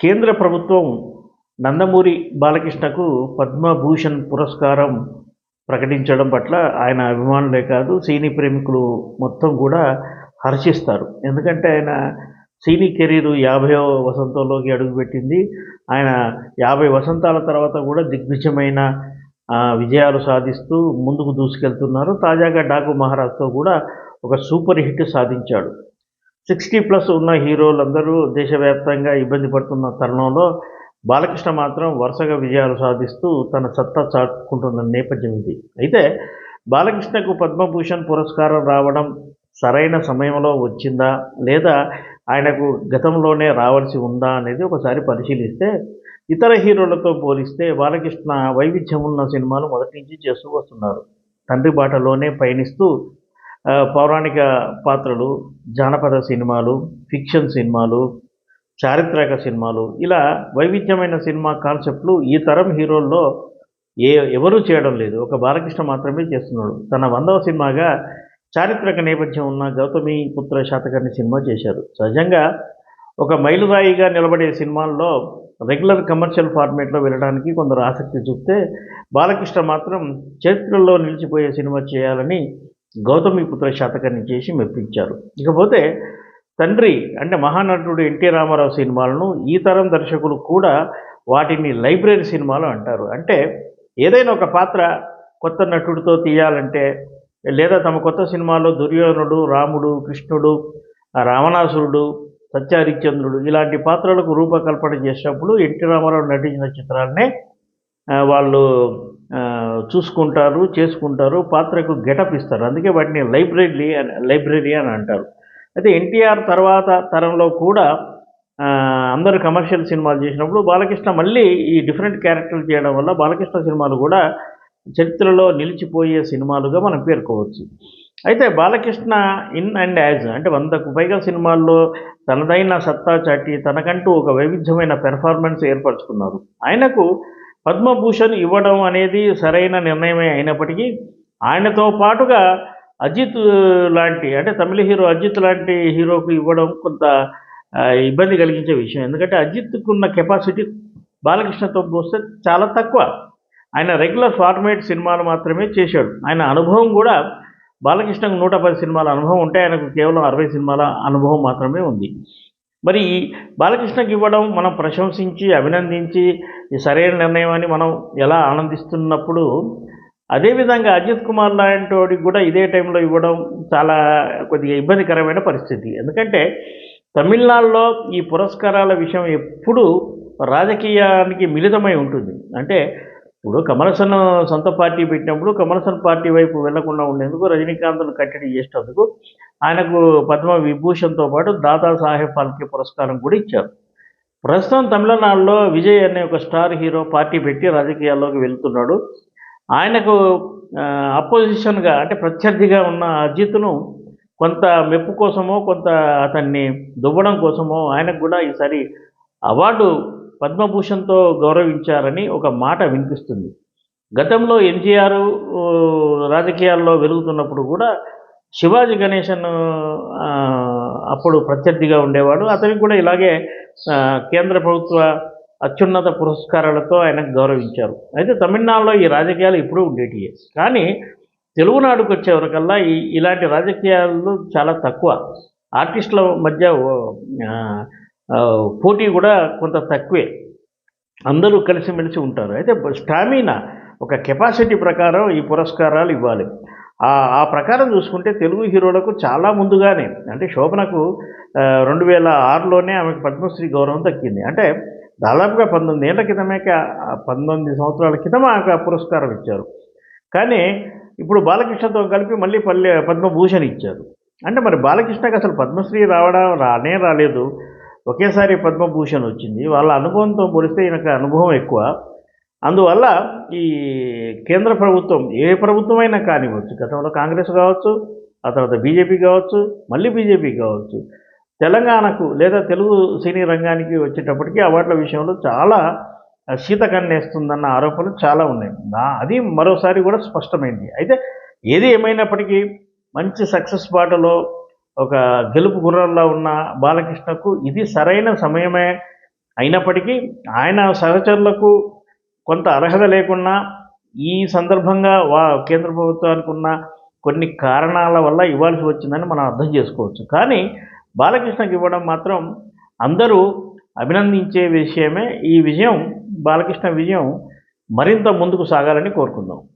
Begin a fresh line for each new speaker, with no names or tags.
కేంద్ర ప్రభుత్వం నందమూరి బాలకృష్ణకు పద్మభూషణ్ పురస్కారం ప్రకటించడం పట్ల ఆయన అభిమానులే కాదు సినీ ప్రేమికులు మొత్తం కూడా హర్షిస్తారు. ఎందుకంటే ఆయన సినీ కెరీరు యాభై వసంతంలోకి అడుగుపెట్టింది. ఆయన యాభై వసంతాల తర్వాత కూడా దిగ్విజయమైన విజయాలు సాధిస్తూ ముందుకు దూసుకెళ్తున్నారు. తాజాగా డాకు మహారాజ్తో కూడా ఒక సూపర్ హిట్ సాధించాడు. సిక్స్టీ ప్లస్ ఉన్న హీరోలందరూ దేశవ్యాప్తంగా ఇబ్బంది పడుతున్న తరుణంలో బాలకృష్ణ మాత్రం వరుసగా విజయాలు సాధిస్తూ తన సత్తా చాటుకుంటున్న నేపథ్యం ఇది. అయితే బాలకృష్ణకు పద్మభూషణ్ పురస్కారం రావడం సరైన సమయంలో వచ్చిందా లేదా ఆయనకు గతంలోనే రావాల్సి ఉందా అనేది ఒకసారి పరిశీలిస్తే ఇతర హీరోలతో పోలిస్తే బాలకృష్ణ వైవిధ్యం ఉన్న సినిమాలు మొదటి నుంచి చేస్తూ వస్తున్నారు. తండ్రి బాటలోనే పయనిస్తూ పౌరాణిక పాత్రలు జానపద సినిమాలు ఫిక్షన్ సినిమాలు చారిత్రక సినిమాలు ఇలా వైవిధ్యమైన సినిమా కాన్సెప్ట్లు ఈ తరం హీరోల్లో ఏ ఎవరూ చేయడం లేదు. ఒక బాలకృష్ణ మాత్రమే చేస్తున్నాడు. తన వందవ సినిమాగా చారిత్రక నేపథ్యం ఉన్న గౌతమి పుత్ర శాతకర్ణి సినిమా చేశారు. సహజంగా ఒక మైలురాయిగా నిలబడే సినిమాల్లో రెగ్యులర్ కమర్షియల్ ఫార్మేట్లో వెళ్ళడానికి కొందరు ఆసక్తి చూపితే బాలకృష్ణ మాత్రం చరిత్రలో నిలిచిపోయే సినిమా చేయాలని గౌతమి పుత్ర శాతకాన్ని చేసి మెప్పించారు. ఇకపోతే తండ్రి అంటే మహానటుడు ఎన్టీ రామారావు సినిమాలను ఈ తరం దర్శకులు కూడా వాటిని లైబ్రరీ సినిమాలు అంటారు. అంటే ఏదైనా ఒక పాత్ర కొత్త నటుడితో తీయాలంటే లేదా తమ కొత్త సినిమాలో దుర్యోధనుడు రాముడు కృష్ణుడు రావణాసురుడు సత్యహరిశ్చంద్రుడు ఇలాంటి పాత్రలకు రూపకల్పన చేసినప్పుడు ఎన్టీ రామారావు నటించిన చిత్రాలనే వాళ్ళు చూసుకుంటారు చేసుకుంటారు పాత్రకు గెటప్ ఇస్తారు. అందుకే వాటిని లైబ్రరీ లైబ్రరీ అని అంటారు. అయితే ఎన్టీఆర్ తర్వాత తరంలో కూడా అందరూ కమర్షియల్ సినిమాలు చేసినప్పుడు బాలకృష్ణ మళ్ళీ ఈ డిఫరెంట్ క్యారెక్టర్లు చేయడం వల్ల బాలకృష్ణ సినిమాలు కూడా చరిత్రలో నిలిచిపోయే సినిమాలుగా మనం పేర్కోవచ్చు. అయితే బాలకృష్ణ ఇన్ అండ్ యాజ్ అంటే వందకు పైగా సినిమాల్లో తనదైన సత్తా చాటి తనకంటూ ఒక వైవిధ్యమైన పెర్ఫార్మెన్స్ ఏర్పరచుకున్నారు. ఆయనకు పద్మభూషణ్ ఇవ్వడం అనేది సరైన నిర్ణయమే అయినప్పటికీ ఆయనతో పాటుగా అజిత్ లాంటి అంటే తమిళ హీరో అజిత్ లాంటి హీరోకు ఇవ్వడం కొంత ఇబ్బంది కలిగించే విషయం. ఎందుకంటే అజిత్కున్న కెపాసిటీ బాలకృష్ణతో పోస్తే చాలా తక్కువ. ఆయన రెగ్యులర్ ఫార్మేట్ సినిమాలు మాత్రమే చేశాడు. ఆయన అనుభవం కూడా బాలకృష్ణకు నూట పది సినిమాల అనుభవం ఉంటే ఆయనకు కేవలం అరవై సినిమాల అనుభవం మాత్రమే ఉంది. మరి బాలకృష్ణకి ఇవ్వడం మనం ప్రశంసించి అభినందించి ఈ సరైన నిర్ణయం అని మనం ఎలా ఆనందిస్తున్నప్పుడు అదేవిధంగా అజిత్ కుమార్ లాంటి వాడికి కూడా ఇదే టైంలో ఇవ్వడం చాలా కొద్దిగా ఇబ్బందికరమైన పరిస్థితి. ఎందుకంటే తమిళనాడులో ఈ పురస్కారాల విషయం ఎప్పుడూ రాజకీయానికి మిళితమై ఉంటుంది. అంటే ఇప్పుడు కమలసన్ సొంత పార్టీ పెట్టినప్పుడు కమలసన్ పార్టీ వైపు వెళ్ళకుండా ఉండేందుకు రజనీకాంత్ను కట్టడి చేసేటందుకు ఆయనకు పద్మ విభూషణ్తో పాటు దాదా సాహెబ్ ఫాల్కే పురస్కారం కూడా ఇచ్చారు. ప్రస్తుతం తమిళనాడులో విజయ్ అనే ఒక స్టార్ హీరో పార్టీ పెట్టి రాజకీయాల్లోకి వెళ్తున్నాడు. ఆయనకు అపోజిషన్గా అంటే ప్రత్యర్థిగా ఉన్న అజిత్ను కొంత మెప్పు కోసమో కొంత అతన్ని దువ్వడం కోసమో ఆయనకు కూడా ఈసారి అవార్డు పద్మభూషణ్తో గౌరవించారని ఒక మాట వినిపిస్తుంది. గతంలో ఎన్జీఆర్ రాజకీయాల్లో వెలుగుతున్నప్పుడు కూడా శివాజీ గణేశన్ అప్పుడు ప్రత్యర్థిగా ఉండేవాడు. అతనికి కూడా ఇలాగే కేంద్ర ప్రభుత్వ అత్యున్నత పురస్కారాలతో ఆయనకు గౌరవించారు. అయితే తమిళనాడులో ఈ రాజకీయాలు ఇప్పుడు ఉండేటివి కానీ తెలుగునాడుకు వచ్చేవరకల్లా ఈ ఇలాంటి రాజకీయాలు చాలా తక్కువ. ఆర్టిస్టుల మధ్య పోటీ కూడా కొంత తక్కువే. అందరూ కలిసిమెలిసి ఉంటారు. అయితే స్టామినా ఒక కెపాసిటీ ప్రకారం ఈ పురస్కారాలు ఇవ్వాలి. ఆ ప్రకారం చూసుకుంటే తెలుగు హీరోలకు చాలా ముందుగానే అంటే శోభనకు రెండు వేల ఆరులోనే ఆమెకు పద్మశ్రీ గౌరవం దక్కింది. అంటే దాదాపుగా పంతొమ్మిది ఏళ్ళ క్రితమే పంతొమ్మిది సంవత్సరాల క్రితం ఆమెకు ఆ పురస్కారం ఇచ్చారు. కానీ ఇప్పుడు బాలకృష్ణతో కలిపి మళ్ళీ పల్లె పద్మభూషణ్ ఇచ్చారు. అంటే మరి బాలకృష్ణకి అసలు పద్మశ్రీ రావడం రానే రాలేదు. ఒకేసారి పద్మభూషణ్ వచ్చింది. వాళ్ళ అనుభవంతో పోలిస్తే ఈయనకు అనుభవం ఎక్కువ. అందువల్ల ఈ కేంద్ర ప్రభుత్వం ఏ ప్రభుత్వం అయినా కానివ్వచ్చు గతంలో కాంగ్రెస్ కావచ్చు ఆ తర్వాత బీజేపీ కావచ్చు మళ్ళీ బీజేపీ కావచ్చు తెలంగాణకు లేదా తెలుగు సినీ రంగానికి వచ్చేటప్పటికి అవార్డుల విషయంలో చాలా శీత కన్నేస్తుందన్న ఆరోపణలు చాలా ఉన్నాయి. అది మరోసారి కూడా స్పష్టమైంది. అయితే ఏది ఏమైనప్పటికీ మంచి సక్సెస్ బాటలో ఒక గెలుపు గుర్రంలో ఉన్న బాలకృష్ణకు ఇది సరైన సమయమే అయినప్పటికీ ఆయన సహచరులకు కొంత అర్హత లేకున్నా ఈ సందర్భంగా వా కేంద్ర ప్రభుత్వానికి ఉన్న కొన్ని కారణాల వల్ల ఇవ్వాల్సి వచ్చిందని మనం అర్థం చేసుకోవచ్చు. కానీ బాలకృష్ణకి ఇవ్వడం మాత్రం అందరూ అభినందించే విషయమే. ఈ విజయం బాలకృష్ణ విజయం మరింత ముందుకు సాగాలని కోరుకుందాం.